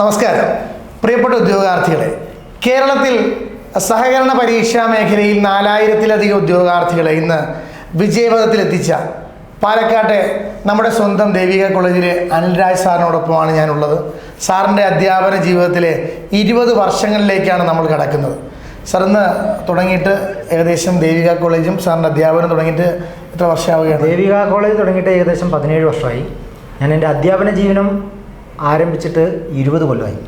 നമസ്കാരം. പ്രിയപ്പെട്ട ഉദ്യോഗാർത്ഥികളെ കേരളത്തിൽ സഹകരണ പരീക്ഷാ മേഖലയിൽ നാലായിരത്തിലധികം ഉദ്യോഗാർത്ഥികളെ ഇന്ന് വിജയപഥത്തിലെത്തിച്ച പാലക്കാട്ടെ നമ്മുടെ സ്വന്തം ദേവിക കോളേജിലെ അനിൽരാജ് സാറിനോടൊപ്പമാണ് ഞാനുള്ളത്. സാറിന്റെ അധ്യാപന ജീവിതത്തിലെ ഇരുപത് വർഷങ്ങളിലേക്കാണ് നമ്മൾ കടക്കുന്നത്. സാർ ഇന്ന് തുടങ്ങിയിട്ട് ഏകദേശം ദേവിക കോളേജും സാറിന്റെ അധ്യാപനം തുടങ്ങിയിട്ട് എത്ര വർഷമാവുകയാണ്? ദേവിക കോളേജ് തുടങ്ങിയിട്ട് ഏകദേശം പതിനേഴ് വർഷമായി. ഞാൻ എന്റെ അധ്യാപന ജീവനം ആരംഭിച്ചിട്ട് ഇരുപത് കൊല്ലമായി.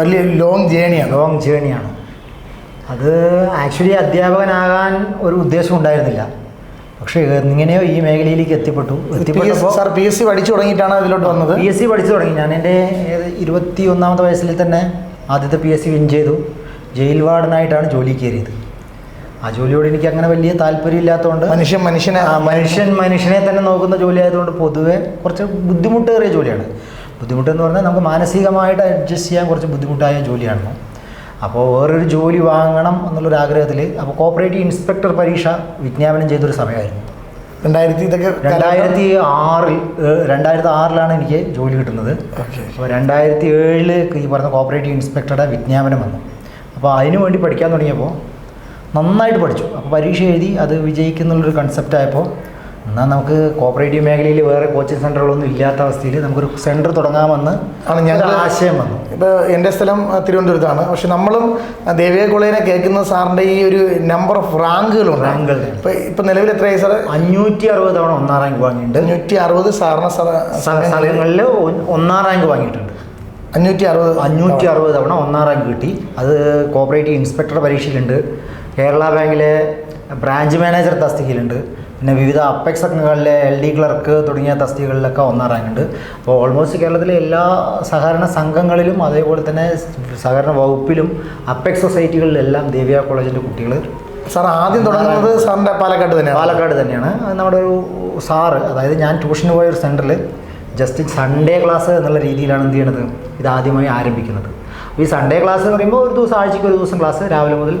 വലിയ ലോങ് ജേണിയാണ് ലോങ് ജേണിയാണ് അത് ആക്ച്വലി അധ്യാപകനാകാൻ ഒരു ഉദ്ദേശം ഉണ്ടായിരുന്നില്ല. പക്ഷേ ഇങ്ങനെയോ ഈ മേഖലയിലേക്ക് എത്തിപ്പെട്ടു. എത്തിപ്പെട്ടപ്പോൾ സാർ പി എസ് സി പഠിച്ചു തുടങ്ങിയിട്ടാണ് ഇതിലോട്ട് വന്നത്? പി എസ് സി പഠിച്ചു തുടങ്ങി. ഞാൻ എന്റെ ഇരുപത്തി ഒന്നാമത്തെ വയസ്സിൽ തന്നെ ആദ്യത്തെ പി എസ് സി വിൻ ചെയ്തു. ജയിൽ വാർഡനായിട്ടാണ് ജോലി കയറിയത്. ആ ജോലിയോട് എനിക്ക് അങ്ങനെ വലിയ താല്പര്യം ഇല്ലാത്തതുകൊണ്ട് മനുഷ്യൻ മനുഷ്യനെ മനുഷ്യൻ മനുഷ്യനെ തന്നെ നോക്കുന്ന ജോലി ആയതുകൊണ്ട് പൊതുവെ കുറച്ച് ബുദ്ധിമുട്ടേറിയ ജോലിയാണ്. ബുദ്ധിമുട്ടെന്ന് പറഞ്ഞാൽ നമുക്ക് മാനസികമായിട്ട് അഡ്ജസ്റ്റ് ചെയ്യാൻ കുറച്ച് ബുദ്ധിമുട്ടായ ജോലിയാണ് അപ്പോൾ വേറൊരു ജോലി വാങ്ങണം എന്നുള്ളൊരു ആഗ്രഹത്തിൽ അപ്പോൾ കോപ്പറേറ്റീവ് ഇൻസ്പെക്ടർ പരീക്ഷ വിജ്ഞാപനം ചെയ്തൊരു സമയമായിരുന്നു. രണ്ടായിരത്തി ഇതൊക്കെ രണ്ടായിരത്തി ആറിൽ രണ്ടായിരത്തി ആറിലാണ് എനിക്ക് ജോലി കിട്ടുന്നത്. അപ്പോൾ രണ്ടായിരത്തി ഏഴിൽ ഈ പറഞ്ഞ കോപ്പറേറ്റീവ് ഇൻസ്പെക്ടറുടെ വിജ്ഞാപനം വന്നു. അപ്പോൾ അതിനു വേണ്ടി പഠിക്കാൻ തുടങ്ങിയപ്പോൾ നന്നായിട്ട് പഠിച്ചു. അപ്പോൾ പരീക്ഷ എഴുതി അത് വിജയിക്കുന്നുള്ളൊരു കൺസെപ്റ്റ് ആയപ്പോൾ എന്നാൽ നമുക്ക് കോപ്പറേറ്റീവ് മേഖലയിൽ വേറെ കോച്ചിങ് സെന്ററുകളൊന്നും ഇല്ലാത്ത അവസ്ഥയിൽ നമുക്കൊരു സെന്റർ തുടങ്ങാമെന്ന് ആണ് ഞങ്ങൾ ആശയം വന്നു. ഇപ്പോൾ എന്റെ സ്ഥലം തിരുവനന്തപുരത്താണ്. പക്ഷെ നമ്മളും ദേവിയ ദേവിക കോളേജിനെ കേൾക്കുന്ന സാറിന്റെ ഈ ഒരു നമ്പർ ഓഫ് റാങ്കുകളുണ്ട് റാങ്കുകൾ. ഇപ്പോൾ ഇപ്പം നിലവിൽ എത്രയായി സാർ അഞ്ഞൂറ്റി അറുപത് തവണ ഒന്നാം റാങ്ക് വാങ്ങിയിട്ടുണ്ട്. അഞ്ഞൂറ്റി അറുപത് സാറിന് സ്ഥ- സ്ഥലങ്ങളിൽ ഒന്നാം റാങ്ക് വാങ്ങിയിട്ടുണ്ട്. അഞ്ഞൂറ്റി അറുപത് അഞ്ഞൂറ്റി അറുപത് തവണ ഒന്നാം റാങ്ക് കിട്ടി. അത് കോപ്പറേറ്റീവ് ഇൻസ്പെക്ടർ പരീക്ഷയിലുണ്ട് കേരള ബാങ്കിലെ ബ്രാഞ്ച് മാനേജർ തസ്തികയിലുണ്ട്. പിന്നെ വിവിധ അപ്പെക്സ് അംഗങ്ങളിലെ എൽ ഡി ക്ലർക്ക് തുടങ്ങിയ തസ്തികകളിലൊക്കെ ഒന്നാം റാങ്ക് ഉണ്ട്. അപ്പോൾ ഓൾമോസ്റ്റ് കേരളത്തിലെ എല്ലാ സഹകരണ സംഘങ്ങളിലും അതേപോലെ തന്നെ സഹകരണ വകുപ്പിലും അപ്പെക്സ് സൊസൈറ്റികളിലെല്ലാം ദേവിയ കോളേജിന്റെ കുട്ടികൾ സാർ ആദ്യം തുടങ്ങുന്നത് സാറിന്റെ പാലക്കാട് തന്നെയാണ്. പാലക്കാട് തന്നെയാണ്. നമ്മുടെ ഒരു സാറ് അതായത് ഞാൻ ട്യൂഷന് പോയ ഒരു സെന്ററിൽ ജസ്റ്റ് സൺഡേ ക്ലാസ് എന്നുള്ള രീതിയിലാണ് എന്ത് ചെയ്യണത്? ഇത് ആദ്യമായി ആരംഭിക്കുന്നത്. ഈ സൺഡേ ക്ലാസ് എന്ന് പറയുമ്പോൾ ഒരു ദിവസം ആഴ്ചയ്ക്ക് ഒരു ദിവസം ക്ലാസ് രാവിലെ മുതൽ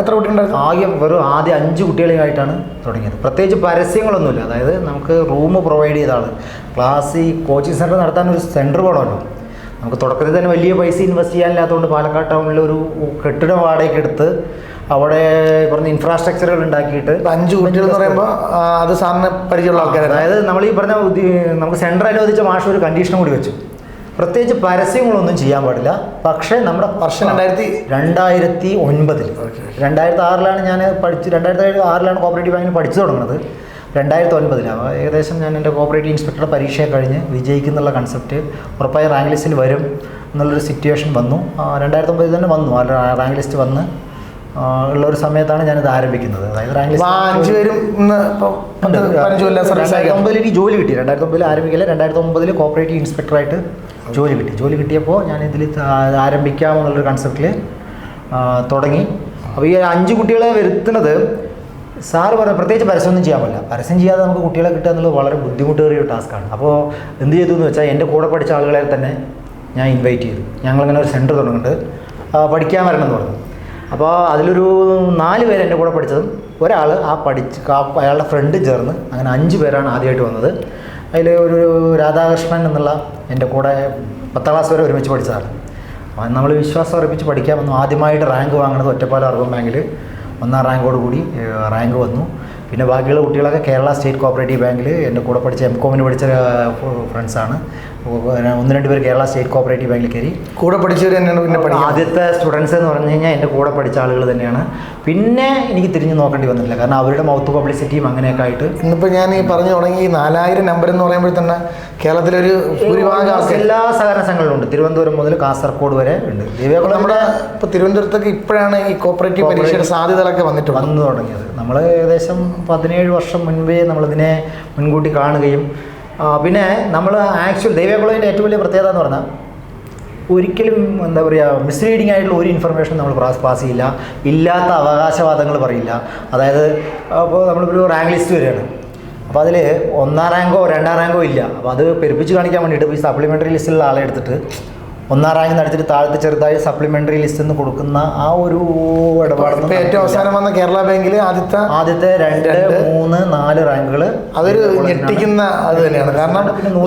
എത്ര കുട്ടിയുണ്ടായിരുന്നു ആദ്യം വെറും ആദ്യം അഞ്ച് കുട്ടികളെയായിട്ടാണ് തുടങ്ങിയത്. പ്രത്യേകിച്ച് പരസ്യങ്ങളൊന്നുമില്ല. അതായത് നമുക്ക് റൂം പ്രൊവൈഡ് ചെയ്താണ് ക്ലാസ് ഈ കോച്ചിങ് സെന്റർ നടത്താൻ ഒരു സെന്റർ വേണമല്ലോ. നമുക്ക് തുടക്കത്തിൽ തന്നെ വലിയ പൈസ ഇൻവെസ്റ്റ് ചെയ്യാനില്ലാത്തതുകൊണ്ട് പാലക്കാട് ടൗണിൽ ഒരു കെട്ടിടം വാടകയ്ക്ക് എടുത്ത് അവിടെ പറഞ്ഞ ഇൻഫ്രാസ്ട്രക്ചറുകൾ ഉണ്ടാക്കിയിട്ട് അഞ്ച് കുട്ടികൾ എന്ന് പറയുമ്പോൾ അത് സാറിന് പരിചയമുള്ള ആൾക്കാർ അതായത് നമ്മൾ ഈ പറഞ്ഞ നമുക്ക് സെന്റർ അനുവദിച്ച മാഷ് ഒരു കണ്ടീഷനും കൂടി വെച്ചു. പ്രത്യേകിച്ച് പരസ്യങ്ങളൊന്നും ചെയ്യാൻ പാടില്ല. പക്ഷേ നമ്മുടെ വർഷം രണ്ടായിരത്തി രണ്ടായിരത്തി ഒൻപതിൽ രണ്ടായിരത്തി ആറിലാണ് ഞാൻ പഠിച്ച് രണ്ടായിരത്തി ആറിലാണ് കോപ്പറേറ്റീവ് ബാങ്കിൽ പഠിച്ചു തുടങ്ങുന്നത്. രണ്ടായിരത്തി ഒൻപതിലാണ് ഏകദേശം ഞാൻ എന്റെ കോപ്പറേറ്റീവ് ഇൻസ്പെക്ടറുടെ പരീക്ഷ കഴിഞ്ഞ് വിജയിക്കുന്നുള്ള കൺസെപ്റ്റ് ഉറപ്പായ റാങ്ക് ലിസ്റ്റിൽ വരും എന്നുള്ളൊരു സിറ്റുവേഷൻ വന്നു. രണ്ടായിരത്തി ഒമ്പതിൽ തന്നെ വന്നു. ആ റാങ്ക് ലിസ്റ്റ് വന്ന് ഉള്ള ഒരു സമയത്താണ് ഞാനിത് ആരംഭിക്കുന്നത്. അതായത് റാങ്ക് ലിസ്റ്റ് ഒമ്പതിൽ എനിക്ക് ജോലി കിട്ടി രണ്ടായിരത്തി ഒമ്പതിൽ ആരംഭിക്കില്ല രണ്ടായിരത്തി ഒമ്പതിൽ കോപ്പറേറ്റീവ് ഇൻസ്പെക്ടറായിട്ട് ജോലി കിട്ടി. ജോലി കിട്ടിയപ്പോൾ ഞാൻ ഇതിൽ ആരംഭിക്കാമെന്നുള്ളൊരു കൺസെപ്റ്റിൽ തുടങ്ങി. അപ്പോൾ ഈ അഞ്ച് കുട്ടികളെ വരുത്തുന്നത് സാറ് പറഞ്ഞ പ്രത്യേകിച്ച് പരസ്യമൊന്നും ചെയ്യാൻ പറ്റില്ല പരസ്യം ചെയ്യാതെ നമുക്ക് കുട്ടികളെ കിട്ടുക എന്നുള്ളത് വളരെ ബുദ്ധിമുട്ടേറിയ ഒരു ടാസ്ക്കാണ് അപ്പോൾ എന്ത് ചെയ്തു എന്ന് വെച്ചാൽ എന്റെ കൂടെ പഠിച്ച ആളുകളെ തന്നെ ഞാൻ ഇൻവൈറ്റ് ചെയ്തു. ഞങ്ങളിങ്ങനെ ഒരു സെന്റർ തുടങ്ങുന്നുണ്ട്. പഠിക്കാൻ വരണം എന്ന് പറഞ്ഞു. അപ്പോൾ അതിലൊരു നാല് പേര് എന്റെ കൂടെ പഠിച്ചതും ഒരാൾ ആ പഠിച്ച് അയാളുടെ ഫ്രണ്ട് ചേർന്ന് അങ്ങനെ അഞ്ച് പേരാണ് ആദ്യമായിട്ട് വന്നത്. അതിൽ ഒരു രാധാകൃഷ്ണൻ എന്നുള്ള എന്റെ കൂടെ പത്താം ക്ലാസ് വരെ ഒരുമിച്ച് പഠിച്ചതാണ്. അപ്പോൾ നമ്മൾ വിശ്വാസം അർപ്പിച്ച് പഠിക്കാൻ വന്നു ആദ്യമായിട്ട് റാങ്ക് വാങ്ങുന്നത് ഒറ്റപ്പാലം അർബൻ ബാങ്കിൽ. ഒന്നാം റാങ്കോട് കൂടി റാങ്ക് വന്നു. പിന്നെ ബാക്കിയുള്ള കുട്ടികളൊക്കെ കേരള സ്റ്റേറ്റ് കോപ്പറേറ്റീവ് ബാങ്കിൽ എന്റെ കൂടെ പഠിച്ച എം കോമിന് പഠിച്ച ഫ്രണ്ട്സാണ്. ഒന്ന് രണ്ട് പേര് കേരള സ്റ്റേറ്റ് കോപ്പറേറ്റീവ് ബാങ്കിൽ കയറി. കൂടെ പഠിച്ചവർ തന്നെയാണ് പിന്നെ ആദ്യത്തെ സ്റ്റുഡൻസ് എന്ന് പറഞ്ഞു കഴിഞ്ഞാൽ എന്റെ കൂടെ പഠിച്ച ആളുകൾ തന്നെയാണ്. പിന്നെ എനിക്ക് തിരിഞ്ഞു നോക്കേണ്ടി വന്നില്ല കാരണം അവരുടെ മൗത്ത് പബ്ലിസിറ്റിയും അങ്ങനെയൊക്കെ ആയിട്ട് ഇന്നിപ്പോൾ ഞാൻ ഈ പറഞ്ഞു തുടങ്ങി ഈ നാലായിരം നമ്പർ എന്ന് പറയുമ്പോൾ തന്നെ കേരളത്തിലൊരു ഭൂരിഭാഗം എല്ലാ സഹകരണ സംഘങ്ങളുണ്ട് ഉണ്ട്. തിരുവനന്തപുരം മുതൽ കാസർഗോഡ് വരെ ഉണ്ട്. നമ്മുടെ ഇപ്പോൾ തിരുവനന്തപുരത്തൊക്കെ ഇപ്പോഴാണ് ഈ കോപ്പറേറ്റീവ് പരീക്ഷയുടെ സാധ്യതകളൊക്കെ വന്നിട്ട് വന്നു തുടങ്ങിയത്. നമ്മൾ ഏകദേശം പതിനേഴ് വർഷം മുൻപേ നമ്മളിതിനെ മുൻകൂട്ടി കാണുകയും പിന്നെ നമ്മൾ ആക്ച്വൽ ദേവികുളത്തിന്റെ ഏറ്റവും വലിയ പ്രത്യേകത എന്ന് പറഞ്ഞാൽ ഒരിക്കലും എന്താ പറയുക മിസ്ലീഡിംഗ് ആയിട്ടുള്ള ഒരു ഇൻഫർമേഷൻ നമ്മൾ പാസ് ചെയ്യില്ല. ഇല്ലാത്ത അവകാശവാദങ്ങൾ പറയില്ല. അതായത് അപ്പോൾ നമ്മളിപ്പോൾ റാങ്ക് ലിസ്റ്റ് വരികയാണ്. അപ്പോൾ അതിൽ ഒന്നാം റാങ്കോ രണ്ടാം റാങ്കോ ഇല്ല. അപ്പോൾ അത് പെരുപ്പിച്ച് കാണിക്കാൻ വേണ്ടിയിട്ട് ഈ സപ്ലിമെന്ററി ലിസ്റ്റിലുള്ള ആളെ എടുത്തിട്ട് ഒന്നാം റാങ്ക് നടത്തിയിട്ട് താഴത്തെ ചെറുതായി സപ്ലിമെന്ററി ലിസ്റ്റ് എന്ന് കൊടുക്കുന്ന ആ ഒരു ഇടപാട് ഇപ്പൊ ഏറ്റവും അവസാനം വന്ന കേരള ബാങ്കിൽ ആദ്യത്തെ ആദ്യത്തെ രണ്ട് മൂന്ന് നാല് റാങ്കുകൾ അതൊരു ഞെട്ടിക്കുന്ന അത് തന്നെയാണ്. കാരണം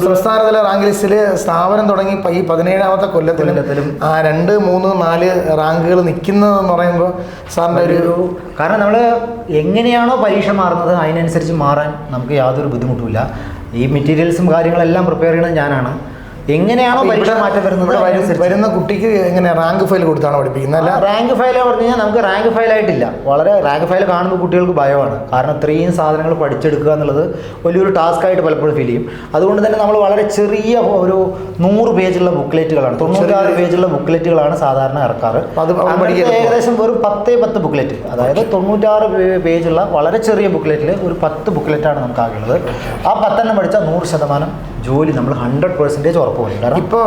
സംസ്ഥാനതല റാങ്ക് ലിസ്റ്റിൽ സ്ഥാപനം തുടങ്ങി ഈ പതിനേഴാമത്തെ കൊല്ലത്തിലും ആ രണ്ട് മൂന്ന് നാല് റാങ്കുകൾ നിൽക്കുന്നതെന്ന് പറയുമ്പോൾ സാറിന്റെ ഒരു ഒരു കാരണം നമ്മൾ എങ്ങനെയാണോ പരീക്ഷ മാറുന്നത് അതിനനുസരിച്ച് മാറാൻ നമുക്ക് യാതൊരു ബുദ്ധിമുട്ടുമില്ല. ഈ മെറ്റീരിയൽസും കാര്യങ്ങളെല്ലാം പ്രിപ്പയർ ചെയ്യുന്നത് ഞാനാണ്. എങ്ങനെയാണോ പരീക്ഷ മാറ്റം വരുന്നത് വരുന്ന കുട്ടിക്ക് എങ്ങനെ റാങ്ക് ഫയൽ കൊടുത്താണ് പഠിപ്പിക്കുന്നത്? അല്ല. റാങ്ക് ഫയൽ പറഞ്ഞു കഴിഞ്ഞാൽ നമുക്ക് റാങ്ക് ഫയൽ ആയിട്ടില്ല. വളരെ റാങ്ക് ഫയൽ കാണുമ്പോൾ കുട്ടികൾക്ക് ഭയമാണ്. കാരണം ഇത്രയും സാധനങ്ങൾ പഠിച്ചെടുക്കുക എന്നുള്ളത് വലിയൊരു ടാസ്ക് ആയിട്ട് പലപ്പോഴും ഫീൽ ചെയ്യും. അതുകൊണ്ട് തന്നെ നമ്മൾ വളരെ ചെറിയ ഒരു നൂറ് പേജുള്ള ബുക്ക്ലെറ്റുകളാണ് തൊണ്ണൂറ്റാറ് പേജുള്ള ബുക്ക്ലെറ്റുകളാണ് സാധാരണ ഇറക്കാറ്. ഏകദേശം ഒരു പത്തേ പത്ത് ബുക്ക്ലെറ്റ് അതായത് തൊണ്ണൂറ്റാറ് പേജുള്ള വളരെ ചെറിയ ബുക്ക്ലെറ്റിൽ ഒരു പത്ത് ബുക്ക്ലെറ്റാണ് നമുക്ക് ആകുള്ളത് ആ പത്തെണ്ണം പഠിച്ചാൽ നൂറ് ശതമാനം ജോലി നമ്മൾ ഹൺഡ്രഡ് പെർസെന്റേജ് ഉറപ്പ് പറയും കാരണം ഇപ്പോൾ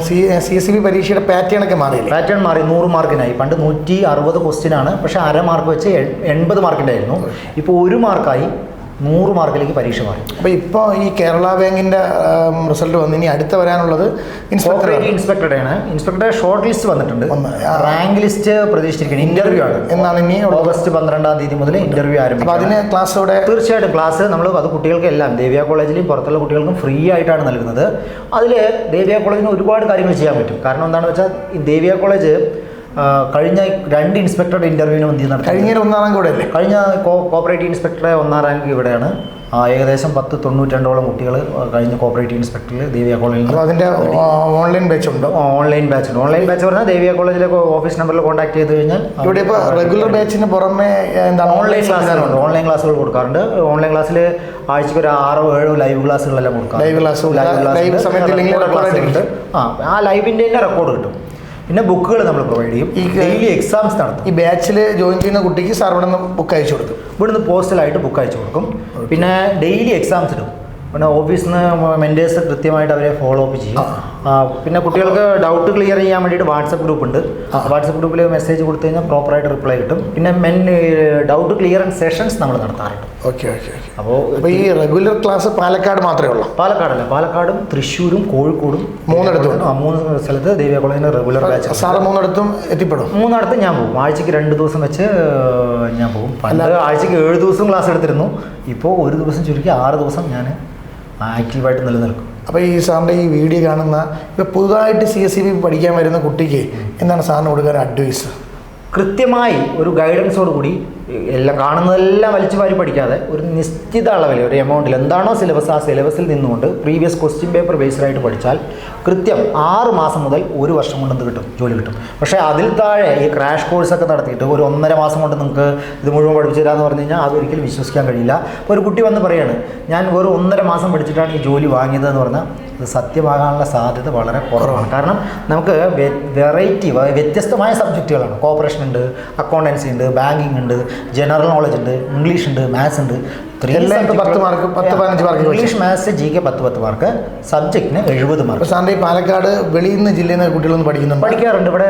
സി സി സി ബി പരീക്ഷയുടെ പാറ്റേൺ ഒക്കെ മാറിയില്ലേ? പാറ്റേൺ മാറി നൂറ് മാർക്കിനായി. പണ്ട് നൂറ്റി അറുപത് ക്വസ്റ്റ്യൻ പക്ഷേ പക്ഷെ അര മാർക്ക് വെച്ച് എൺ- എൺപത് മാർക്കിന്റെ ആയിരുന്നു ഇപ്പോൾ ഒരു മാർക്കായി നൂറ് മാർക്കിലേക്ക് പരീക്ഷ മാറി. അപ്പോൾ ഇപ്പോൾ ഈ കേരള ബാങ്കിന്റെ റിസൾട്ട് വന്ന് ഇനി അടുത്ത വരാനുള്ളത് ഇൻസ്പെക്ടർ ഇൻസ്പെക്ടറുടെ ആണ്. ഇൻസ്പെക്ടറുടെ ഷോർട്ട് ലിസ്റ്റ് വന്നിട്ടുണ്ട്. റാങ്ക് ലിസ്റ്റ് പ്രതീക്ഷിച്ചിരിക്കുന്നത് ഇന്റർവ്യൂ ആണ്. എന്നാണ് ഇനി ഓഗസ്റ്റ് പന്ത്രണ്ടാം തീയതി മുതൽ ഇന്റർവ്യൂ അപ്പോൾ ആരംഭിക്കും അതിന് ക്ലാസ് ഇവിടെ തീർച്ചയായിട്ടും ക്ലാസ് നമ്മൾ അത് കുട്ടികൾക്കെല്ലാം ദേവിയ കോളേജിലും പുറത്തുള്ള കുട്ടികൾക്കും ഫ്രീ ആയിട്ടാണ് നൽകുന്നത്. അതിൽ ദേവിയ കോളേജിന് ഒരുപാട് കാര്യങ്ങൾ ചെയ്യാൻ പറ്റും. കാരണം എന്താണെന്ന് വെച്ചാൽ ഈ ദേവിയ കോളേജ് കഴിഞ്ഞ രണ്ട് ഇൻസ്പെക്ടറുടെ ഇന്റർവ്യൂവിന് മുന്തി നടത്തി കഴിഞ്ഞ ഒന്നാം റാങ്ക് കൂടെ അല്ലേ കഴിഞ്ഞ കോ- കോപ്പറേറ്റീവ് ഇൻസ്പെക്ടറെ ഒന്നാം റാങ്ക് ഇവിടെയാണ്. ഏകദേശം പത്ത് തൊണ്ണൂറ്റിരണ്ടോളം കുട്ടികൾ കഴിഞ്ഞ കോപ്പറേറ്റീവ് ഇൻസ്പെക്ടറിൽ ദേവിയ കോളേജിൽ അതിന്റെ ഓൺലൈൻ ബാച്ച് ഉണ്ട്? ഓൺലൈൻ ബാച്ച് ഉണ്ട്. ഓൺലൈൻ ബാച്ച് പറഞ്ഞാൽ ദേവിയ കോളേജിലെ ഓഫീസ് നമ്പറിൽ കോൺടാക്ട് ചെയ്ത് കഴിഞ്ഞാൽ ഇവിടെ ഇപ്പോൾ റെഗുലർ ബാച്ചിന് പുറമെ എന്താണ് ഓൺലൈൻ ക്ലാസ്സുകളുണ്ട് ഓൺലൈൻ ക്ലാസ്സുകൾ കൊടുക്കാറുണ്ട്. ഓൺലൈൻ ക്ലാസ്സിൽ ആഴ്ചക്ക് ഒരു ആറോ ഏഴോ ലൈവ് ക്ലാസ്സുകളെല്ലാം കൊടുക്കാം ലൈവ് ക്ലാസ്സും ലൈവ് ക്ലാസ് ആ ആ ലൈവിന്റെ തന്നെ റെക്കോർഡ് കിട്ടും. പിന്നെ ബുക്കുകൾ നമ്മൾ പ്രൊവൈഡ് ചെയ്യും. ഈ ഡെയിലി എക്സാംസ് നടത്തും. ഈ ബാച്ചിൽ ജോയിൻ ചെയ്യുന്ന കുട്ടിക്ക് സാർ ഇവിടെ നിന്ന് ബുക്ക് അയച്ചു കൊടുക്കും. ഇവിടുന്ന് പോസ്റ്റലായിട്ട് ബുക്ക് അയച്ചു കൊടുക്കും. പിന്നെ ഡെയിലി എക്സാംസ് ഇടും. പിന്നെ ഓഫീസിൽ നിന്ന് മെന്റേഴ്സ് കൃത്യമായിട്ട് അവരെ ഫോളോ അപ്പ് ചെയ്യും. പിന്നെ കുട്ടികൾക്ക് ഡൗട്ട് ക്ലിയർ ചെയ്യാൻ വേണ്ടിയിട്ട് വാട്സപ്പ് ഗ്രൂപ്പ് ഉണ്ട്. വാട്സപ്പ് ഗ്രൂപ്പിൽ മെസ്സേജ് കൊടുത്തു കഴിഞ്ഞാൽ പ്രോപ്പറായിട്ട് റിപ്ലൈ കിട്ടും. പിന്നെ മെൻ ഡൗട്ട് ക്ലിയറൻസ് സെഷൻസ് നമ്മൾ നടത്താറുണ്ട്. ഓക്കെ ഓക്കെ അപ്പോൾ ഈ റെഗുലർ ക്ലാസ് പാലക്കാട് മാത്രമേ ഉള്ളൂ? പാലക്കാടല്ല പാലക്കാടും തൃശ്ശൂരും കോഴിക്കോടും മൂന്നിടത്തും. ആ മൂന്ന് സ്ഥലത്ത് ദേവിയ കോളേജിന് റെഗുലർ ബാച്ച് സാറ് മൂന്നിടത്തും എത്തിപ്പെടും? മൂന്നിടത്ത് ഞാൻ പോകും. ആഴ്ചക്ക് രണ്ട് ദിവസം വെച്ച് ഞാൻ പോകും. പണ്ട് ആഴ്ചയ്ക്ക് ഏഴ് ദിവസം ക്ലാസ് എടുത്തിരുന്നു. ഇപ്പോൾ ഒരു ദിവസം ചുരുക്കി ആറ് ദിവസം ഞാൻ ആക്റ്റീവായിട്ട് നിലനിൽക്കും. അപ്പോൾ ഈ സാറിന്റെ ഈ വീഡിയോ കാണുന്ന ഇപ്പോൾ പുതുതായിട്ട് സി എസ് സി ബി പഠിക്കാൻ വരുന്ന കുട്ടിക്ക് എന്താണ് സാറിന് കൊടുക്കാൻ അഡ്വൈസ് കൃത്യമായി ഒരു ഗൈഡൻസോട് കൂടി എല്ലാം കാണുന്നതെല്ലാം വലിച്ചു വാരി പഠിക്കാതെ ഒരു നിശ്ചിത അളവിൽ ഒരു എമൗണ്ടിൽ എന്താണോ സിലബസ് ആ സിലബസിൽ നിന്നുകൊണ്ട് പ്രീവിയസ് ക്വസ്റ്റ്യൻ പേപ്പർ ബേസ്ഡായിട്ട് പഠിച്ചാൽ കൃത്യം ആറ് മാസം മുതൽ ഒരു വർഷം കൊണ്ട് എന്ത് കിട്ടും? ജോലി കിട്ടും. പക്ഷേ അതിൽ താഴെ ഈ ക്രാഷ് കോഴ്സൊക്കെ നടത്തിയിട്ട് ഒരു ഒന്നര മാസം കൊണ്ട് നിങ്ങൾക്ക് ഇത് മുഴുവൻ പഠിച്ചു തരാമെന്ന് പറഞ്ഞു കഴിഞ്ഞാൽ അതൊരിക്കലും വിശ്വസിക്കാൻ കഴിയില്ല. അപ്പോൾ ഒരു കുട്ടി വന്ന് പറയാണ് ഞാൻ വെറും ഒന്നര മാസം പഠിച്ചിട്ടാണ് ഈ ജോലി വാങ്ങിയതെന്ന് പറഞ്ഞാൽ സത്യമാകാനുള്ള സാധ്യത വളരെ കുറവാണ്. കാരണം നമുക്ക് വെറൈറ്റി വ്യത്യസ്തമായ സബ്ജക്റ്റുകളാണ് കോപ്പറേഷൻ ഉണ്ട് അക്കൗണ്ടൻസി ഉണ്ട് ബാങ്കിങ് ഉണ്ട് ജനറൽ നോളജ് ഉണ്ട് ഇംഗ്ലീഷ് ഉണ്ട് മാത്സ് ഉണ്ട്. പത്ത് മാർക്ക്, പത്ത് പതിനഞ്ച് mark English maths G K പത്ത് പത്ത് മാർക്ക് സബ്ജക്റ്റിന് എഴുപത് മാർക്ക് സാറിന്റെ ഈ പാലക്കാട് വെളിയിൽ നിന്ന് ജില്ലയിൽ നിന്ന് കുട്ടികളൊന്നും പഠിക്കുന്നുണ്ട്? പഠിക്കാറുണ്ട്. ഇവിടെ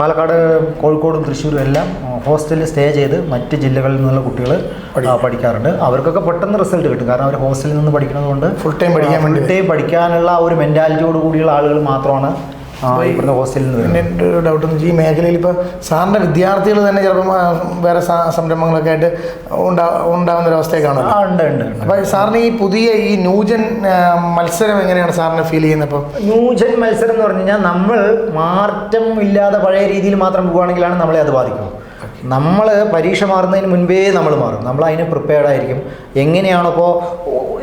പാലക്കാട് കോഴിക്കോടും തൃശ്ശൂരും എല്ലാം ഹോസ്റ്റലിൽ സ്റ്റേ ചെയ്ത് മറ്റ് ജില്ലകളിൽ നിന്നുള്ള കുട്ടികൾ പഠിക്കാറുണ്ട്. അവർക്കൊക്കെ പെട്ടെന്ന് റിസൾട്ട് കിട്ടും. കാരണം അവർ ഹോസ്റ്റലിൽ നിന്ന് പഠിക്കുന്നത് കൊണ്ട് ഫുൾ ടൈം പഠിക്കാൻ വേണ്ടി. ഫുൾ ടൈം പഠിക്കാനുള്ള ഒരു മെന്റാലിറ്റിയോട് കൂടിയുള്ള ആളുകൾ മാത്രമാണ് ആ, ഇവിടുന്ന് ഹോസ്റ്റലിൽ നിന്ന് എന്റെ ഒരു ഡൗട്ട് എന്ന് വെച്ചാൽ ഈ മേഖലയിൽ ഇപ്പോൾ സാറിന്റെ വിദ്യാർത്ഥികൾ തന്നെ ചിലപ്പോൾ വേറെ സംരംഭങ്ങളൊക്കെ ആയിട്ട് ഉണ്ടാ ഉണ്ടാകുന്ന ഒരു അവസ്ഥയൊക്കെയാണല്ലോ ആ ഉണ്ട് ഉണ്ട്. അപ്പോൾ സാറിന് ഈ പുതിയ ഈ ന്യൂജൻ മത്സരം എങ്ങനെയാണ് സാറിന് ഫീൽ ചെയ്യുന്നത് ഇപ്പം? ന്യൂജൻ മത്സരം എന്ന് പറഞ്ഞു കഴിഞ്ഞാൽ നമ്മൾ മാറ്റം ഇല്ലാതെ പഴയ രീതിയിൽ മാത്രം പോവുകയാണെങ്കിലാണ് നമ്മളെ അത് ബാധിക്കുന്നത്. നമ്മൾ പരീക്ഷ മാറുന്നതിന് മുൻപേ നമ്മൾ മാറും. നമ്മൾ അതിന് പ്രിപ്പയർഡ് ആയിരിക്കും. എങ്ങനെയാണോ ഇപ്പോൾ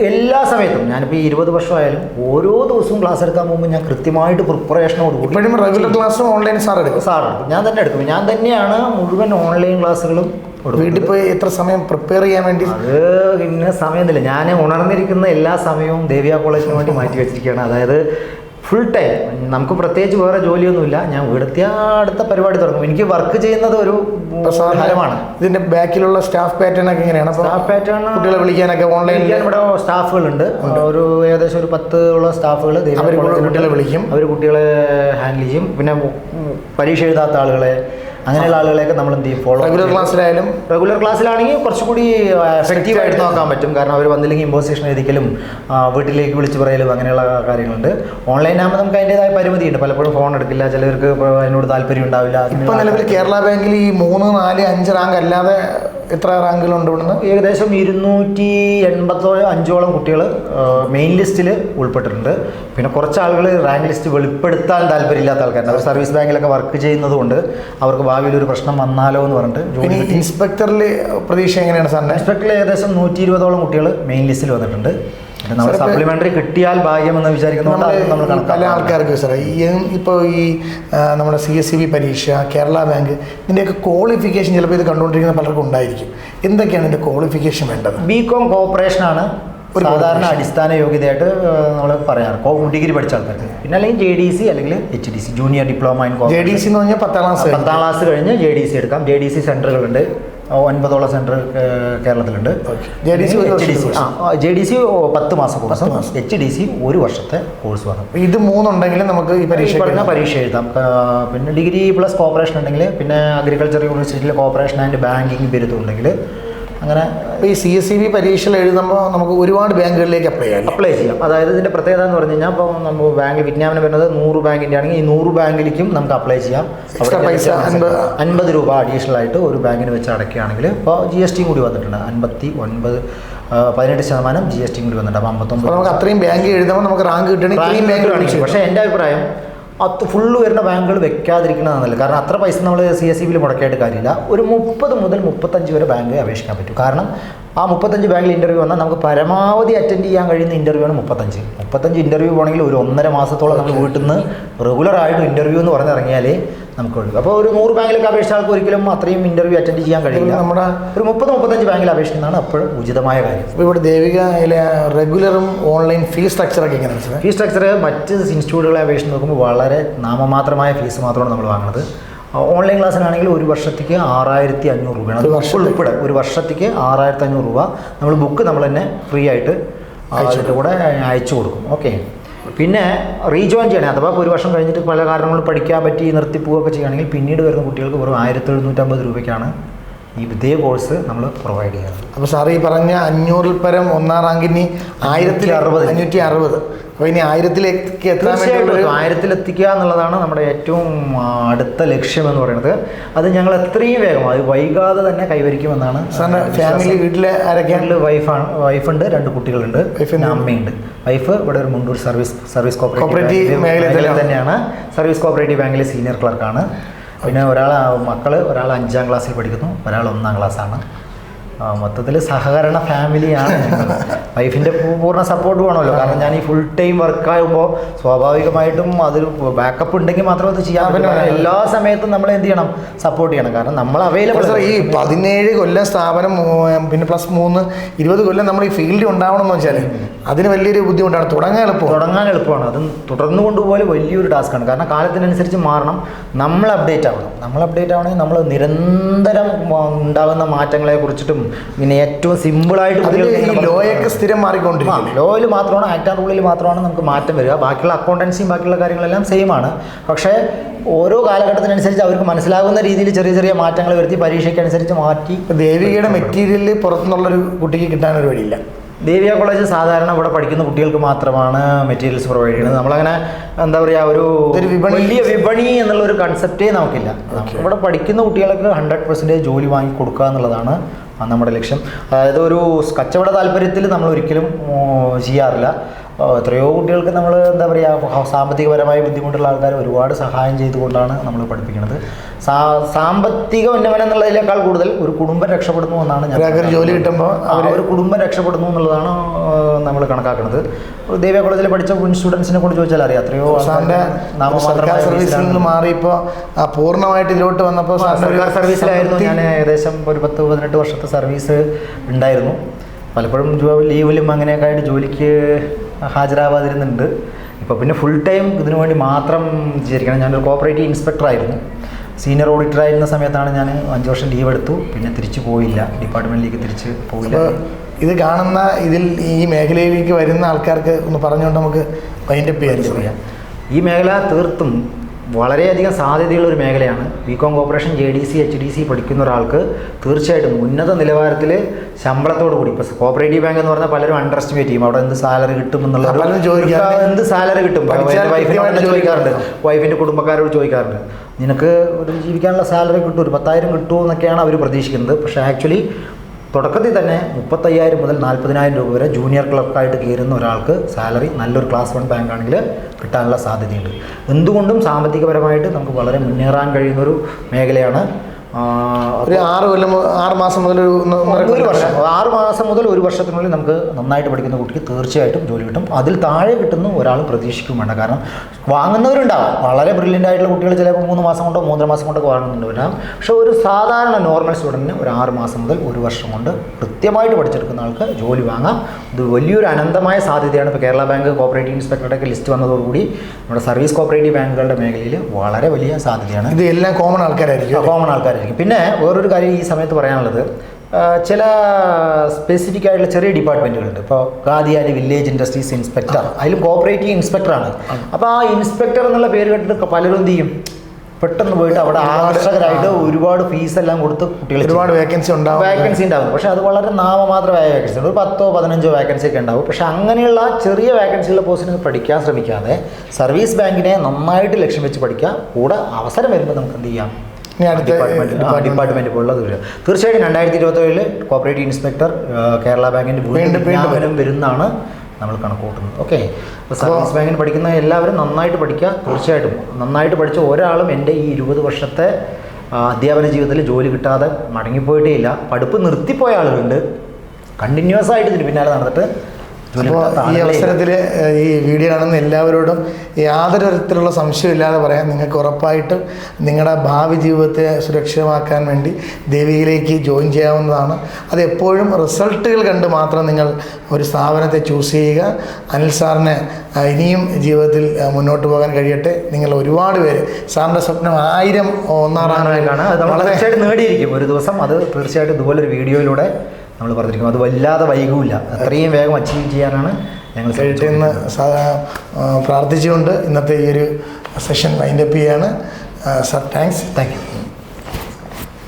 എല്ലാ സമയത്തും ഞാനിപ്പോൾ ഈ ഇരുപത് വർഷമായാലും ഓരോ ദിവസവും ക്ലാസ് എടുക്കാൻ പോകുമ്പോൾ ഞാൻ കൃത്യമായിട്ട് പ്രിപ്പറേഷനോട് കൂടി ഇപ്പോഴും റെഗുലർ ക്ലാസ്സും ഓൺലൈൻ സാർ എടുക്കും. സാർ എടുക്കും. ഞാൻ തന്നെ എടുക്കും. ഞാൻ തന്നെയാണ് മുഴുവൻ ഓൺലൈൻ ക്ലാസ്സുകളും. വീട്ടിൽ പോയി എത്ര സമയം പ്രിപ്പയർ ചെയ്യാൻ വേണ്ടി? അത് ഇന്ന സമയമൊന്നുമില്ല ഞാൻ ഉണർന്നിരിക്കുന്ന എല്ലാ സമയവും ദേവിയ കോളേജിന് വേണ്ടി മാറ്റി വെച്ചിരിക്കുകയാണ്. അതായത് ഫുൾ ടൈം നമുക്ക് പ്രത്യേകിച്ച് വേറെ ജോലിയൊന്നുമില്ല. ഞാൻ ഇവിടുത്തെ അടുത്ത പരിപാടി തുടങ്ങും. എനിക്ക് വർക്ക് ചെയ്യുന്നത് ഒരു ഫലമാണ് ഇതിന്റെ ബാക്കിലുള്ള സ്റ്റാഫ് പാറ്റേൺ ഒക്കെ എങ്ങനെയാണ്? സ്റ്റാഫ് പാറ്റേൺ കുട്ടികളെ വിളിക്കാനൊക്കെ ഓൺലൈൻ ഇവിടെ സ്റ്റാഫുകളുണ്ട്. ഒരു ഏകദേശം ഒരു പത്ത് ഉള്ള സ്റ്റാഫുകൾ കുട്ടികളെ വിളിക്കും. അവർ കുട്ടികളെ ഹാൻഡിൽ ചെയ്യും. പിന്നെ പരീക്ഷ എഴുതാത്ത ആളുകളെ അങ്ങനെയുള്ള ആളുകളെയൊക്കെ നമ്മൾ എന്ത് ചെയ്യും? ഫോളോ റെഗുലർ ക്ലാസ്സിലായാലും റെഗുലർ ക്ലാസ്സിലാണെങ്കിൽ കുറച്ചുകൂടി എഫക്റ്റീവ് ആയിട്ട് നോക്കാൻ പറ്റും. കാരണം അവർ വന്നില്ലെങ്കിൽ ഇമ്പോസിഷൻ എഴുതിക്കലും വീട്ടിലേക്ക് വിളിച്ച് പറയലും അങ്ങനെയുള്ള കാര്യങ്ങളുണ്ട്. ഓൺലൈൻ ആകുമ്പോൾ നമുക്ക് അതിന്റെതായ പരിമിതിയുണ്ട് പലപ്പോഴും ഫോൺ എടുക്കില്ല. ചിലർക്ക് അതിനോട് താല്പര്യം ഉണ്ടാവില്ല. ഇപ്പം നിലവിൽ കേരള ബാങ്കിൽ ഈ മൂന്ന് നാല് അഞ്ച് റാങ്ക് അല്ലാതെ എത്ര റാങ്കുകളുണ്ട് ഇവിടുന്ന്? ഏകദേശം ഇരുന്നൂറ്റി എൺപത്തോ അഞ്ചോളം കുട്ടികൾ മെയിൻ ലിസ്റ്റിൽ ഉൾപ്പെട്ടിട്ടുണ്ട്. പിന്നെ കുറച്ച് ആളുകൾ റാങ്ക് ലിസ്റ്റ് വെളിപ്പെടുത്താൻ താല്പര്യമില്ലാത്ത ആൾക്കാരുണ്ട്. അവർ സർവീസ് ബാങ്കിലൊക്കെ വർക്ക് ചെയ്യുന്നതുകൊണ്ട് അവർക്ക് ഭാവിയിൽ ഒരു പ്രശ്നം വന്നാലോ എന്ന് പറഞ്ഞിട്ട് ജോലി ഇൻസ്പെക്ടറിൽ പ്രതീക്ഷ എങ്ങനെയാണ് സാറിന് ഇൻസ്പെക്ടറിൽ ഏകദേശം നൂറ്റി ഇരുപതോളം കുട്ടികൾ മെയിൻ ലിസ്റ്റിൽ വന്നിട്ടുണ്ട്. നമ്മൾ സപ്ലിമെന്ററി കിട്ടിയാൽ ഭാഗ്യം എന്ന് വിചാരിക്കുന്നത് പല ആൾക്കാർക്ക് സാറേ ഈ ഇപ്പോൾ ഈ നമ്മുടെ സി എസ് സി ബി പരീക്ഷ കേരള ബാങ്ക് ഇതിന്റെയൊക്കെ ക്വാളിഫിക്കേഷൻ ചിലപ്പോൾ ഇത് കണ്ടുകൊണ്ടിരിക്കുന്ന പലർക്കും ഉണ്ടായിരിക്കും. എന്തൊക്കെയാണ് ഇതിന്റെ ക്വാളിഫിക്കേഷൻ വേണ്ടത്? ബി കോം കോപ്പറേഷൻ ആണ്. ഒരു സാധാരണ അടിസ്ഥാന യോഗ്യതയായിട്ട് നമ്മൾ പറയാറ്. ഡിഗ്രി പഠിച്ച ആൾക്കാർക്ക് പിന്നെ അല്ലെങ്കിൽ ജെ ഡി സി അല്ലെങ്കിൽ H D C junior diploma in J D C എന്ന് പറഞ്ഞാൽ പത്താം ക്ലാസ് പത്താം ക്ലാസ് കഴിഞ്ഞ് ജെ ഡി സി എടുക്കാം. ജെ ഡി സി സെന്ററുകളുണ്ട് ഒൻപതോളം സെന്റർ കേരളത്തിലുണ്ട്. J D C H D C ആ ജെ ഡി സി പത്ത് മാസം കോഴ്സ് എച്ച് ഡി സി ഒരു വർഷത്തെ കോഴ്സ് വേണം. ഇത് മൂന്നുണ്ടെങ്കിലും നമുക്ക് ഈ പരീക്ഷ പറഞ്ഞാൽ പരീക്ഷ എഴുതാം. പിന്നെ ഡിഗ്രി പ്ലസ് കോപ്പറേഷൻ ഉണ്ടെങ്കിൽ പിന്നെ അഗ്രികൾച്ചർ യൂണിവേഴ്സിറ്റിയിൽ കോപ്പറേഷൻ ആൻഡ് ബാങ്കിങ് ബിരുദം ഉണ്ടെങ്കിൽ അങ്ങനെ ഈ സി എസ് സി ബി പരീക്ഷയിൽ എഴുതുമ്പോൾ നമുക്ക് ഒരുപാട് ബാങ്കുകളിലേക്ക് അപ്ലൈ ചെയ്യാം അപ്ലൈ ചെയ്യാം. അതായത് ഇതിന്റെ പ്രത്യേകത എന്ന് പറഞ്ഞു കഴിഞ്ഞാൽ ഇപ്പോൾ നമ്മൾ ബാങ്ക് വിജ്ഞാപനം വരുന്നത് നൂറ് ബാങ്കിന്റെ ആണെങ്കിൽ ഈ നൂറ് ബാങ്കിലേക്കും നമുക്ക് അപ്ലൈ ചെയ്യാം. അവിടെ പൈസ അൻപത് രൂപ അഡീഷണൽ ആയിട്ട് ഒരു ബാങ്കിന് വെച്ച് അടയ്ക്കുകയാണെങ്കിൽ ഇപ്പോൾ ജി എസ് ടിയും കൂടി വന്നിട്ടുണ്ട്. അൻപത്തി ഒൻപത് പതിനെട്ട് ശതമാനം ജി എസ് ടിയും കൂടി വന്നിട്ടുണ്ട്. അപ്പോൾ അമ്പത്തൊമ്പത് നമുക്ക് അത്രയും ബാങ്ക് എഴുതുമ്പോൾ നമുക്ക് റാങ്ക് കിട്ടണമെങ്കിൽ പക്ഷേ എന്റെ അഭിപ്രായം അത് ഫുള്ള് വരുന്ന ബാങ്കുകൾ വെക്കാതിരിക്കുന്നതാണ് നല്ലത് കാരണം അത്ര പൈസ നമ്മൾ സി എസ് സി ബിയിൽ മുടക്കായിട്ട് കാര്യമില്ല. ഒരു മുപ്പത് മുതൽ മുപ്പത്തഞ്ച് വരെ ബാങ്ക് അപേക്ഷിക്കാൻ പറ്റും. കാരണം ആ മുപ്പത്തഞ്ച് ബാങ്കിൽ ഇന്റർവ്യൂ വന്നാൽ നമുക്ക് പരമാവധി അറ്റൻഡ് ചെയ്യാൻ കഴിയുന്ന ഇന്റർവ്യൂ ആണ് മുപ്പത്തഞ്ച്. മുപ്പത്തഞ്ച് ഇന്റർവ്യൂ പോകണമെങ്കിൽ ഒരു ഒന്നര മാസത്തോളം നമ്മൾ വീട്ടിൽ നിന്ന് റെഗുലറായിട്ട് ഇന്റർവ്യൂ എന്ന് പറഞ്ഞിറങ്ങിയാലേ നമുക്ക് കഴിയും അപ്പോൾ ഒരു നൂറ് ബാങ്കിലൊക്കെ അപേക്ഷിച്ച ആൾക്ക് ഒരിക്കലും അത്രയും ഇന്റർവ്യൂ അറ്റൻഡ് ചെയ്യാൻ കഴിയില്ല. നമ്മുടെ ഒരു മുപ്പത് മുപ്പത്തഞ്ച് ബാങ്കിൽ അപേക്ഷിക്കുന്നതാണ് അപ്പോഴും ഉചിതമായ കാര്യം. അപ്പോൾ ഇവിടെ ദേവികയിലെ റെഗുലറും ഓൺലൈൻ ഫീസ് സ്ട്രക്ചറൊക്കെ എങ്ങനെയാണ് ഫീസ് സ്ട്രക്ചർ മറ്റ് ഇൻസ്റ്റിറ്റ്യൂട്ടുകളെ അപേക്ഷിച്ച് നോക്കുമ്പോൾ വളരെ നാമമാത്രമായ ഫീസ് മാത്രമാണ് നമ്മൾ വാങ്ങുന്നത്. ഓൺലൈൻ ക്ലാസ്സിനാണെങ്കിൽ ഒരു വർഷത്തേക്ക് ആറായിരത്തി അഞ്ഞൂറ് രൂപയാണ്? ഉൾപ്പെടെ ഒരു വർഷത്തേക്ക് ആറായിരത്തി അഞ്ഞൂറ് രൂപ നമ്മൾ ബുക്ക് നമ്മൾ തന്നെ ഫ്രീ ആയിട്ട് അയച്ചു കൂടെ അയച്ചു കൊടുക്കും. ഓക്കെ പിന്നെ റീജോയിൻ ചെയ്യണേ. അഥവാ ഒരു വർഷം കഴിഞ്ഞിട്ട് പല കാരണങ്ങളും പഠിക്കാൻ പറ്റി നിർത്തി പോവുകയൊക്കെ ചെയ്യുകയാണെങ്കിൽ പിന്നീട് വരുന്ന കുട്ടികൾക്ക് വെറും ആയിരത്തി എഴുന്നൂറ്റമ്പത് രൂപയ്ക്കാണ് ഈ ഇതേ കോഴ്സ് നമ്മൾ പ്രൊവൈഡ് ചെയ്യുന്നത്. അപ്പോൾ സാർ ഈ പറഞ്ഞ അഞ്ഞൂറിൽ പരം ഒന്നാം റാങ്കിന് ആയിരത്തി അറുപത്. അഞ്ഞൂറ്റി അറുപത്. അപ്പോൾ ഇനി ആയിരത്തിലേക്ക് എത്താൻ വേണ്ടി ആയിരത്തിലെത്തിക്കുക എന്നുള്ളതാണ് നമ്മുടെ ഏറ്റവും അടുത്ത ലക്ഷ്യം എന്ന് പറയുന്നത്. അത് ഞങ്ങൾ എത്രയും വേഗം അത് വൈകാതെ തന്നെ കൈവരിക്കുമെന്നാണ് സാറിന് ഫാമിലി വീട്ടിലെ ആരൊക്കെയാണ് വൈഫാണ് വൈഫുണ്ട് രണ്ട് കുട്ടികളുണ്ട് വൈഫിന്റെ അമ്മയുണ്ട്. വൈഫ് ഇവിടെ ഒരു മുണ്ടൂർ സർവീസ് സർവീസ് കോപ്പറേറ്റീവ് മേഖലയിൽ. തന്നെയാണ്. സർവീസ് കോപ്പറേറ്റീവ് ബാങ്കിലെ സീനിയർ ക്ലർക്കാണ് പിന്നെ ഒരാൾ മക്കൾ ഒരാൾ അഞ്ചാം ക്ലാസ്സിൽ പഠിക്കുന്നു ഒരാൾ ഒന്നാം ക്ലാസ്സാണ് മൊത്തത്തിൽ സഹകരണ ഫാമിലിയാണ് വൈഫിന്റെ പൂർണ സപ്പോർട്ട് വേണമല്ലോ. കാരണം ഞാൻ ഈ ഫുൾ ടൈം വർക്ക് ആകുമ്പോൾ സ്വാഭാവികമായിട്ടും അതിൽ ബാക്കപ്പ് ഉണ്ടെങ്കിൽ മാത്രമേ അത് ചെയ്യാൻ പറ്റില്ല പറ്റൂ എല്ലാ സമയത്തും നമ്മൾ എന്ത് ചെയ്യണം? സപ്പോർട്ട് ചെയ്യണം. കാരണം നമ്മൾ അവൈലബിൾ സാർ ഈ പതിനേഴ് കൊല്ലം സ്ഥാപനം പിന്നെ പ്ലസ് മൂന്ന് ഇരുപത് കൊല്ലം നമ്മൾ ഈ ഫീൽഡിൽ ഉണ്ടാവണം എന്ന് വെച്ചാൽ അതിന് വലിയൊരു ബുദ്ധിമുട്ടാണ്. തുടങ്ങാൻ എളുപ്പം തുടങ്ങാൻ എളുപ്പമാണ്. അത് തുടർന്നു കൊണ്ടുപോലെ വലിയൊരു ടാസ്ക്കാണ് കാരണം കാലത്തിനനുസരിച്ച് മാറണം. നമ്മൾ അപ്ഡേറ്റ് ആവണം. നമ്മൾ അപ്ഡേറ്റ് ആവണമെങ്കിൽ നമ്മൾ നിരന്തരം ഉണ്ടാകുന്ന മാറ്റങ്ങളെ കുറിച്ചിട്ടും പിന്നെ ഏറ്റവും സിമ്പിളായിട്ട് ലോയൊക്കെ സ്ഥിരം മാറിക്കൊണ്ടിരിക്കും. ലോയിൽ മാത്രമാണ് ആക്ട് ആൻഡ് റൂളിൽ മാത്രമാണ് നമുക്ക് മാറ്റം വരിക. ബാക്കിയുള്ള അക്കൗണ്ടൻസിയും ബാക്കിയുള്ള കാര്യങ്ങളെല്ലാം സെയിം ആണ്. പക്ഷേ ഓരോ കാലഘട്ടത്തിനനുസരിച്ച് അവർക്ക് മനസ്സിലാകുന്ന രീതിയിൽ ചെറിയ ചെറിയ മാറ്റങ്ങൾ വരുത്തി പരീക്ഷയ്ക്കനുസരിച്ച് മാറ്റി ദേവികയുടെ മെറ്റീരിയൽ പുറത്തുനിന്നുള്ളൊരു കുട്ടിക്ക് കിട്ടാനൊരു വഴിയില്ല. ദേവിയ കോളേജ് സാധാരണ ഇവിടെ പഠിക്കുന്ന കുട്ടികൾക്ക് മാത്രമാണ് മെറ്റീരിയൽസ് പ്രൊവൈഡ് ചെയ്യുന്നത്. നമ്മളങ്ങനെ എന്താ പറയുക ഒരു വലിയ വിപണി എന്നുള്ള ഒരു കൺസെപ്റ്റേ നമുക്കില്ല. ഇവിടെ പഠിക്കുന്ന കുട്ടികൾക്ക് ഹൺഡ്രഡ് പെർസെന്റേജ് ജോലി വാങ്ങി കൊടുക്കുക എന്നുള്ളതാണ് നമ്മുടെ ലക്ഷ്യം. അതായത് ഒരു കച്ചവട താല്പര്യത്തിൽ നമ്മൾ ഒരിക്കലും ചെയ്യാറില്ല. എത്രയോ കുട്ടികൾക്ക് നമ്മൾ എന്താ പറയുക സാമ്പത്തികപരമായ ബുദ്ധിമുട്ടുള്ള ആൾക്കാർ ഒരുപാട് സഹായം ചെയ്തുകൊണ്ടാണ് നമ്മൾ പഠിപ്പിക്കുന്നത് സാ സാമ്പത്തിക ഉന്നമനം എന്നുള്ളതിനേക്കാൾ കൂടുതൽ ഒരു കുടുംബം രക്ഷപ്പെടുന്നു എന്നാണ് ഞാൻ ജോലി കിട്ടുമ്പോൾ അവർ ഒരു കുടുംബം രക്ഷപ്പെടുന്നു എന്നുള്ളതാണ് നമ്മൾ കണക്കാക്കുന്നത് ദേവ്യ കോളേജിൽ പഠിച്ച മുൻ സ്റ്റുഡൻസിനെ കൊണ്ട് ചോദിച്ചാൽ അറിയാം സാറിന്റെ സർക്കാർ സർവീസിൽ നിന്ന് മാറിയപ്പോൾ പൂർണമായിട്ട് ഇതിലോട്ട് വന്നപ്പോൾ സർക്കാർ സർവീസിലായിരുന്നു. ഞാൻ ഏകദേശം ഒരു പത്ത് പതിനെട്ട് വർഷത്തെ സർവീസ് ഉണ്ടായിരുന്നു. പലപ്പോഴും ലീവിലും അങ്ങനെയൊക്കെ ആയിട്ട് ജോലിക്ക് ഹാജരാവാതിരുന്നുണ്ട് ഇപ്പോൾ പിന്നെ ഫുൾ ടൈം ഇതിനു വേണ്ടി മാത്രം വിചാരിക്കണം ഞാനൊരു കോപ്പറേറ്റീവ് ഇൻസ്പെക്ടർ ആയിരുന്നു. സീനിയർ ഓഡിറ്റർ ആയിരുന്ന സമയത്താണ് ഞാൻ അഞ്ച് വർഷം ലീവ് എടുത്തു. പിന്നെ തിരിച്ചു പോയില്ല. ഡിപ്പാർട്ട്മെന്റിലേക്ക് തിരിച്ച് പോയില്ല. ഇത് കാണുന്ന ഇതിൽ ഈ മേഖലയിലേക്ക് വരുന്ന ആൾക്കാർക്ക് ഒന്ന് പറഞ്ഞുകൊണ്ട് നമുക്ക് വൈൻഡപ്പ് ചെയ്യാൻ ഈ മേഖല തീർത്തും വളരെയധികം സാധ്യതയുള്ള ഒരു മേഖലയാണ്. B com corporation J D C H D C പഠിക്കുന്ന ഒരാൾക്ക് തീർച്ചയായിട്ടും ഉന്നത നിലവാരത്തിൽ ശമ്പളത്തോടു കൂടി. ഇപ്പോൾ കോപ്പറേറ്റീവ് ബാങ്ക് എന്ന് പറഞ്ഞാൽ പലരും അണ്ടർ എസ്റ്റിമേറ്റ് ചെയ്യും. അവിടെ എന്ത് സാലറി കിട്ടും എന്നുള്ളത് എന്ത് സാലറി കിട്ടും? വൈഫിനോട് ചോദിക്കാറുണ്ട്. വൈഫിന്റെ കുടുംബക്കാരോട് ചോദിക്കാറുണ്ട്. നിനക്ക് ഒരു ജീവിക്കാനുള്ള സാലറി കിട്ടും ഒരു പത്തായിരം കിട്ടുമോ എന്നൊക്കെയാണ് അവർ പ്രതീക്ഷിക്കുന്നത്. പക്ഷേ ആക്ച്വലി തുടക്കത്തിൽ തന്നെ മുപ്പത്തയ്യായിരം മുതൽ നാൽപ്പതിനായിരം രൂപ വരെ ജൂനിയർ ക്ലർക്കായിട്ട് കയറുന്ന ഒരാൾക്ക് സാലറി നല്ലൊരു ക്ലാസ് വൺ ബാങ്ക് ആണെങ്കിൽ കിട്ടാനുള്ള സാധ്യതയുണ്ട്. എന്തുകൊണ്ടും സാമ്പത്തികപരമായിട്ട് നമുക്ക് വളരെ മുന്നേറാൻ കഴിയുന്നൊരു മേഖലയാണ് ഒരു ആറ് കൊല്ലം ആറ് മാസം മുതൽ ഒരു വർഷം. ആറ് മാസം മുതൽ ഒരു വർഷത്തിനുള്ളിൽ നമുക്ക് നന്നായിട്ട് പഠിക്കുന്ന കുട്ടിക്ക് തീർച്ചയായിട്ടും ജോലി കിട്ടും. അതിൽ താഴെ കിട്ടുന്ന ഒരാൾ പ്രതീക്ഷിക്കും വേണ്ട. കാരണം വാങ്ങുന്നവരുണ്ടാവും. വളരെ ബ്രില്യന്റ് ആയിട്ടുള്ള കുട്ടികൾ ചിലപ്പോൾ മൂന്ന് മാസം കൊണ്ടോ മൂന്നര മാസം കൊണ്ടോ വാങ്ങുന്നുണ്ടാവും പക്ഷേ ഒരു സാധാരണ നോർമൽ സ്റ്റുഡന്റിന് ഒരു ആറ് മാസം മുതൽ ഒരു വർഷം കൊണ്ട് കൃത്യമായിട്ട് പഠിച്ചെടുക്കുന്ന ആൾക്ക് ജോലി വാങ്ങാം. ഇത് വലിയൊരു അനന്തമായ സാധ്യതയാണ്. ഇപ്പോൾ കേരള ബാങ്ക് കോപ്പറേറ്റീവ് ഇൻസ്പെക്ടറുടെ ലിസ്റ്റ് വന്നതോടുകൂടി നമ്മുടെ സർവീസ് കോപ്പറേറ്റീവ് ബാങ്കുകളുടെ മേഖലയിൽ വളരെ വലിയ സാധ്യതയാണ്. ഇത് എല്ലാം കോമൺ ആൾക്കാരായിരിക്കും കോമൺ കോമൺ ആൾക്കാരായിരിക്കും പിന്നെ വേറൊരു കാര്യം ഈ സമയത്ത് പറയാനുള്ളത് ചില സ്പെസിഫിക് ആയിട്ടുള്ള ചെറിയ ഡിപ്പാർട്ട്മെന്റുകളുണ്ട് ഇപ്പോൾ ഗാദിയാലി വില്ലേജ് ഇൻഡസ്ട്രീസ് ഇൻസ്പെക്ടർ അതിൽ കോപ്പറേറ്റീവ് ഇൻസ്പെക്ടറാണ് അപ്പോൾ ആ ഇൻസ്പെക്ടർ എന്നുള്ള പേര് കേട്ടിട്ട് പലരും എന്ത് ചെയ്യും? പെട്ടെന്ന് പോയിട്ട് അവിടെ ആകർഷകരായിട്ട് ഒരുപാട് ഫീസ് എല്ലാം കൊടുത്ത് കുട്ടികൾ ഒരുപാട് വേക്കൻസി ഉണ്ടാവും. വേക്കൻസി ഉണ്ടാവും. പക്ഷെ അത് വളരെ നാമമാത്രമായ ഉണ്ട് ഒരു പത്തോ പതിനഞ്ചോ വേക്കൻസി ഒക്കെ ഉണ്ടാവും. പക്ഷെ അങ്ങനെയുള്ള ചെറിയ വേക്കൻസികളുടെ പോസ്റ്റിന് പഠിക്കാൻ ശ്രമിക്കാതെ സർവീസ് ബാങ്കിനെ നന്നായിട്ട് ലക്ഷ്യം വെച്ച് പഠിക്കുക. കൂടെ അവസരം വരുമ്പോൾ നമുക്ക് എന്ത് ചെയ്യാം? ഡിപ്പാർട്ട്മെന്റ് പോലുള്ള തീർച്ചയായിട്ടും രണ്ടായിരത്തി ഇരുപത്തേഴിൽ കോപ്പറേറ്റീവ് ഇൻസ്പെക്ടർ കേരള ബാങ്കിന്റെ വീണ്ടും വരുന്നതാണ് നമ്മൾ കണക്ക് കൂട്ടുന്നത് ഓക്കെ സർവീസ് ബാങ്കിന് പഠിക്കുന്ന എല്ലാവരും നന്നായിട്ട് പഠിക്കുക തീർച്ചയായിട്ടും. നന്നായിട്ട് പഠിച്ച ഒരാളും എന്റെ ഈ ഇരുപത് വർഷത്തെ അധ്യാപന ജീവിതത്തിൽ ജോലി കിട്ടാതെ മടങ്ങിപ്പോയിട്ടേ ഇല്ല. പഠിപ്പ് നിർത്തിപ്പോയ ആളുകളുണ്ട്. കണ്ടിന്യൂസ് ആയിട്ട് ഇതിന് പിന്നാലെ നടന്നിട്ട് അപ്പോൾ ഈ അവസരത്തിൽ ഈ വീഡിയോ കാണുന്ന എല്ലാവരോടും യാതൊരു തരത്തിലുള്ള സംശയമില്ലാതെ പറയാം. നിങ്ങൾക്ക് ഉറപ്പായിട്ടും നിങ്ങളുടെ ഭാവി ജീവിതത്തെ സുരക്ഷിതമാക്കാൻ വേണ്ടി ദേവിയിലേക്ക് ജോയിൻ ചെയ്യാവുന്നതാണ്. അത് എപ്പോഴും റിസൾട്ടുകൾ കണ്ട് മാത്രം നിങ്ങൾ ഒരു സ്ഥാപനത്തെ ചൂസ് ചെയ്യുക. അനിൽ സാറിനെ ഇനിയും ജീവിതത്തിൽ മുന്നോട്ട് പോകാൻ കഴിയട്ടെ. നിങ്ങൾ ഒരുപാട് പേര് സാറിന്റെ സ്വപ്നം ആയിരം ഒന്നാറാണ് വളരെ നേടിയിരിക്കും. ഒരു ദിവസം അത് തീർച്ചയായിട്ടും ഇതുപോലൊരു വീഡിയോയിലൂടെ നമ്മൾ പറഞ്ഞിരിക്കും. അത് വല്ലാതെ വൈകൂല അത്രയും വേഗം അച്ചീവ് ചെയ്യാനാണ് ഞങ്ങൾ കഴിയട്ടെ എന്ന് പ്രാർത്ഥിച്ചുകൊണ്ട് ഇന്നത്തെ ഈ ഒരു സെഷൻ വൈൻഡപ്പ് ചെയ്യാണ്. Sir thanks thank you